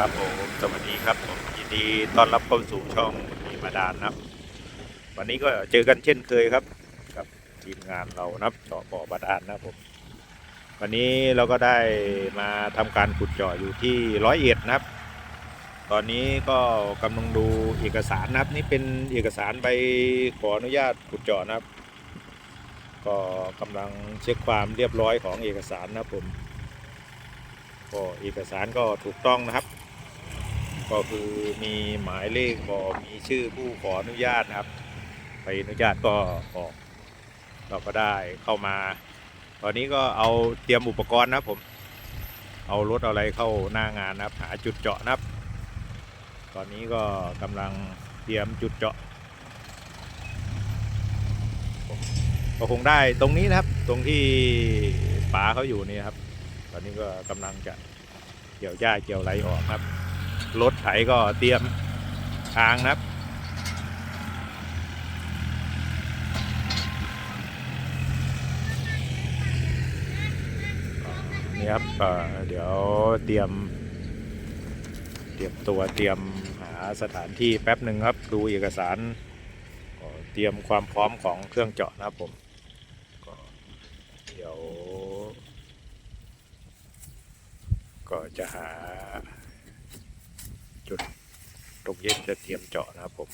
ครับผมสวัสดีครับผมยินดีต้อนรับเข้าสู่ช่องมีมาดานนะครับ วันนี้ก็เจอกันเช่นเคยครับกับทีมงานเรานะครับเจาะบ่อบาดาลนะครับผมวันนี้เราก็ได้มาทำการขุดเจาะอยู่ที่ร้อยเอ็ดนะครับ ตอนนี้ก็กำลังดูเอกสารนะครับนี่เป็นเอกสารใบขออนุญาตขุดเจาะนะครับ ก็กำลังเช็คความเรียบร้อยของเอกสารนะครับผมก็เอกสารก็ถูกต้องนะครับ ก็คือมีหมายเลขก็มีชื่อผู้ขออนุญาตนะครับใบอนุญาตก็ออกเราก็ได้เข้ามา ตอนนี้ก็เอาเตรียมอุปกรณ์นะผม เอารถเอาอะไรเข้าหน้างานนะครับ หาจุดเจาะนะครับ ตอนนี้ก็กำลังเตรียมจุดเจาะก็คงได้ตรงนี้นะครับ ตรงที่ป๋าเขาอยู่นี่ครับ ตอนนี้ก็กำลังจะเกี่ยวหญ้าเกี่ยวไรออกครับ รถไถก็เตรียมทางนะครับนี่ครับเดี๋ยวเตรียม เตรียมตัวเตรียมหาสถานที่แป๊บหนึ่งครับ ดูเอกสารเตรียมความพร้อมของเครื่องเจาะนะครับผมก็เดี๋ยว ก็จะหา จุดตรงเย็นจะเตรียมเจาะนะครับผม